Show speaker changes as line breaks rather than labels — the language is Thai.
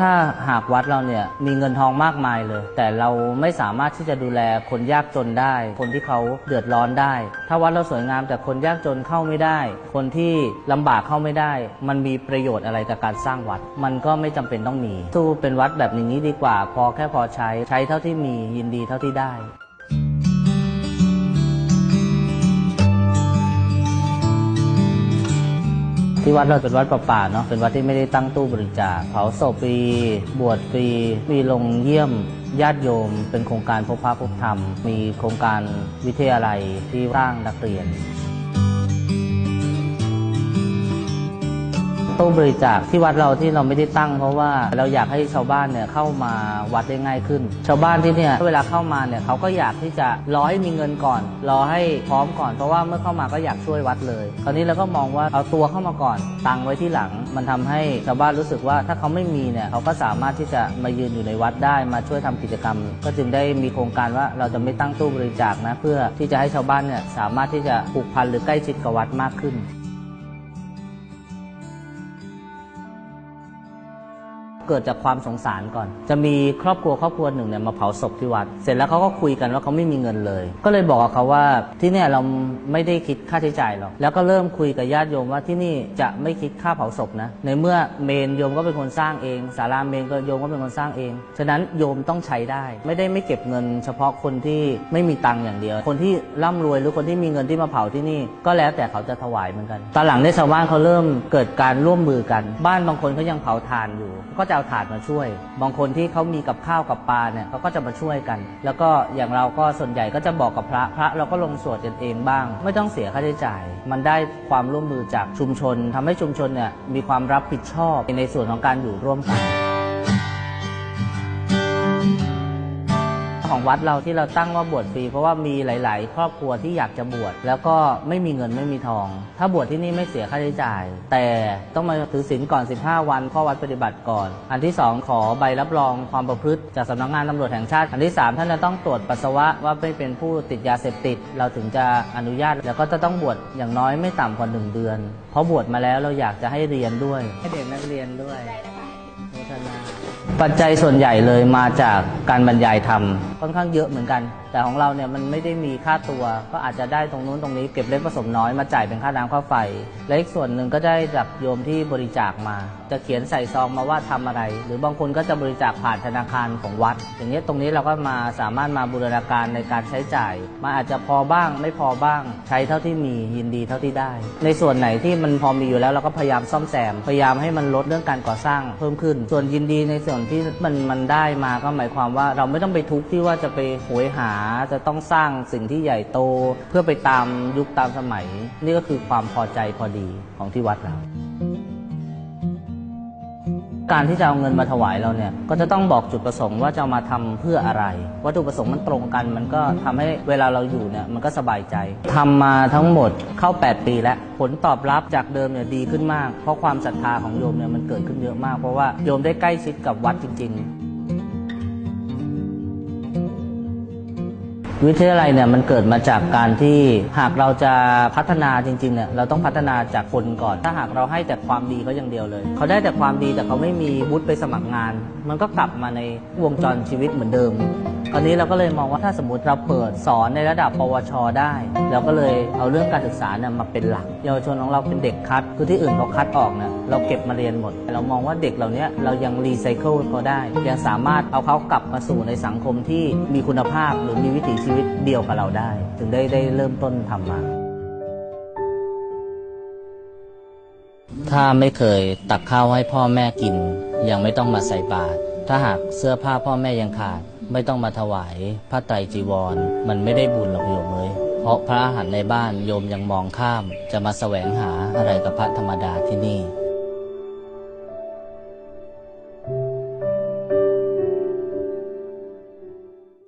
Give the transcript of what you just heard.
ถ้าหากวัดเราเนี่ยมีเงินทองมากมายเลย แต่เราไม่สามารถที่จะดูแลคนยากจนได้ คนที่เขาเดือดร้อนได้ ถ้าวัดเราสวยงามแต่คนยากจนเข้าไม่ได้ คนที่ลำบากเข้าไม่ได้ มันมีประโยชน์อะไรกับการสร้างวัด มันก็ไม่จำเป็นต้องมีสู้เป็นวัดแบบนี้ดีกว่า พอแค่พอใช้ใช้เท่าที่มียินดีเท่าที่ได้ ที่วัดเราเป็นวัดป่าๆเนาะเป็นวัดที่ไม่ได้ตั้งตู้บริจาคเผาศพฟรีบวชฟรีมีลงเยี่ยมญาติโยม เป็นโครงการพบพระพบธรรม มีโครงการวิทยาลัยที่สร้างนักเรียน ตู้บริจาคที่วัดเราที่เราไม่ได้ตั้ง เพราะว่าเราอยากให้ชาวบ้านเนี่ยเข้ามาวัดได้ง่ายขึ้น ชาวบ้านที่เนี่ยเวลาเข้ามาเนี่ยเขาก็อยากที่จะรอให้มีเงินก่อน รอให้พร้อมก่อนเพราะว่าเมื่อเข้ามาก็อยากช่วยวัดเลย คราวนี้เราก็มองว่าเอาตัวเข้ามาก่อนตังค์ไว้ที่หลัง มันทำให้ชาวบ้านรู้สึกว่าถ้าเขาไม่มีเนี่ยเขาก็สามารถที่จะมายืนอยู่ในวัดได้มาช่วยทำกิจกรรม ก็จึงได้มีโครงการว่าเราจะไม่ตั้งตู้บริจาคนะเพื่อที่จะให้ชาวบ้านเนี่ยสามารถที่จะผูกพันหรือใกล้ชิดกับวัดมากขึ้น เกิดจากความสงสารก่อน จะมีครอบครัวครอบครัวหนึ่งเนี่ยมาเผาศพที่วัด เสร็จแล้วเขาก็คุยกันว่าเขาไม่มีเงินเลย ก็เลยบอกเขาว่าที่เนี่ยเราไม่ได้คิดค่าใช้จ่ายหรอก แล้วก็เริ่มคุยกับญาติโยมว่าที่นี่จะไม่คิดค่าเผาศพนะ ในเมื่อเมนโยมก็เป็นคนสร้างเองศาลาเมนก็โยมก็เป็นคนสร้างเอง ฉะนั้นโยมต้องใช้ได้ ไม่ได้ไม่เก็บเงิน เฉพาะคนที่ไม่มีตังค์อย่างเดียว คนที่ร่ำรวยหรือคนที่มีเงินที่มาเผาที่นี่ ก็แล้วแต่เขาจะถวายเหมือนกัน ตอนหลังในยชาวบ้านเขาเริ่มเกิดการร่วมมือกัน บ้านบางคนเขายังเผาถ่านอยู่ ก็จะเอาถาดมาช่วย บางคนที่เขามีกับข้าวกับปลาเนี่ยเขาก็จะมาช่วยกัน แล้วก็อย่างเราก็ส่วนใหญ่ก็จะบอกกับพระพระเราก็ลงสวดกันเองบ้าง ไม่ต้องเสียค่าใช้จ่าย มันได้ความร่วมมือจากชุมชนทำให้ชุมชนเนี่ยมีความรับผิดชอบในส่วนของการอยู่ร่วมกัน ของวัดเราที่เราตั้งว่าบวชฟรีเพราะว่ามีหลาย ๆ ครอบครัวที่อยากจะบวชแล้วก็ไม่มีเงินไม่มีทอง ถ้าบวชที่นี่ไม่เสียค่าใช้จ่าย แต่ต้องมาถือศีลก่อน 15 วันเข้าวัดปฏิบัติก่อน อันที่ 2 ขอใบรับรองความประพฤติจากสำนักงานตำรวจแห่งชาติ อันที่ 3 ท่านจะต้องตรวจปัสสาวะว่าไม่เป็นผู้ติดยาเสพติด เราถึงจะอนุญาต แล้วก็จะต้องบวชอย่างน้อยไม่ต่ำกว่า1เดือนเพราะบวชมาแล้วเราอยากจะให้เรียนด้วย ให้เด็กนักเรียนด้วยโมทนา ปัจจัยส่วนใหญ่เลยมาจากการบรรยายธรรมค่อนข้างเยอะเหมือนกัน แต่ของเราเนี่ยมันไม่ได้มีค่าตัว ก็อาจจะได้ตรงนู้นตรงนี้เก็บเล็กผสมน้อยมาจ่ายเป็นค่าน้ำค่าไฟ และอีกส่วนหนึ่งก็ได้จากโยมที่บริจาคมา จะเขียนใส่ซองมาว่าทำอะไร หรือบางคนก็จะบริจาคผ่านธนาคารของวัด อย่างนี้ตรงนี้เราก็มาสามารถมาบูรณาการในการใช้จ่ายมันอาจจะพอบ้างไม่พอบ้าง ใช้เท่าที่มียินดีเท่าที่ได้ ในส่วนไหนที่มันพอมีอยู่แล้วเราก็พยายามซ่อมแซมพยายามให้มันลดเรื่องการก่อสร้างเพิ่มขึ้น ส่วนยินดีในส่วนที่มันมันได้มาก็หมายความว่าเราไม่ต้องไปทุกข์ที่ว่าจะไปโหยหาจะต้องสร้างสิ่งที่ใหญ่โต เพื่อไปตามยุคตามสมัย นี่ก็คือความพอใจพอดีของที่วัดเรา การที่จะเอาเงินมาถวายเราเนี่ย ก็จะต้องบอกจุดประสงค์ว่าจะมาทำเพื่ออะไร วัตถุประสงค์มันตรงกัน มันก็ทำให้เวลาเราอยู่เนี่ยมันก็สบายใจทำมาทั้งหมดเข้า 8 ปีแล้ว ผลตอบรับจากเดิมเนี่ยดีขึ้นมาก เพราะความศรัทธาของโยมเนี่ยมันเกิดขึ้นเยอะมาก เพราะว่าโยมได้ใกล้ชิดกับวัดจริง ๆ วิทยาลัยเนี่ยมันเกิดมาจากการที่หากเราจะพัฒนาจริงๆเนี่ยเราต้องพัฒนาจากคนก่อน ถ้าหากเราให้แต่ความดีเขาอย่างเดียวเลย เขาได้แต่ความดีแต่เขาไม่มีวุฒิไปสมัครงาน มันก็กลับมาในวงจรชีวิตเหมือนเดิมคราวนี้เราก็เลยมองว่าถ้าสมมติเราเปิดสอนในระดับ ปวช ได้เราก็เลยเอาเรื่องการศึกษาเนี่ยมาเป็นหลัก เยาวชนของเราเป็นเด็กคัดคือที่อื่นเขาคัดออกนะเราเก็บมาเรียนหมด เรามองว่าเด็กเหล่านี้เรายังรีไซเคิลเขาได้ ยังสามารถเอาเขากลับมาสู่ในสังคมที่มีคุณภาพหรือมีวิถีชีวิตเดียวกับเราได้ ถึงได้ได้เริ่มต้นทำมาถ้าไม่เคยตักข้าวให้พ่อแม่กิน ยังไม่ต้องมาใส่บาตรถ้าหากเสื้อผ้าพ่อแม่ยังขาด ไม่ต้องมาถวายผ้าไตรจีวร มันไม่ได้บุญหรอกโยมเลยเพราะพระอาหารในบ้านโยมยังมองข้าม จะมาแสวงหาอะไรกับพระธรรมดาที่นี่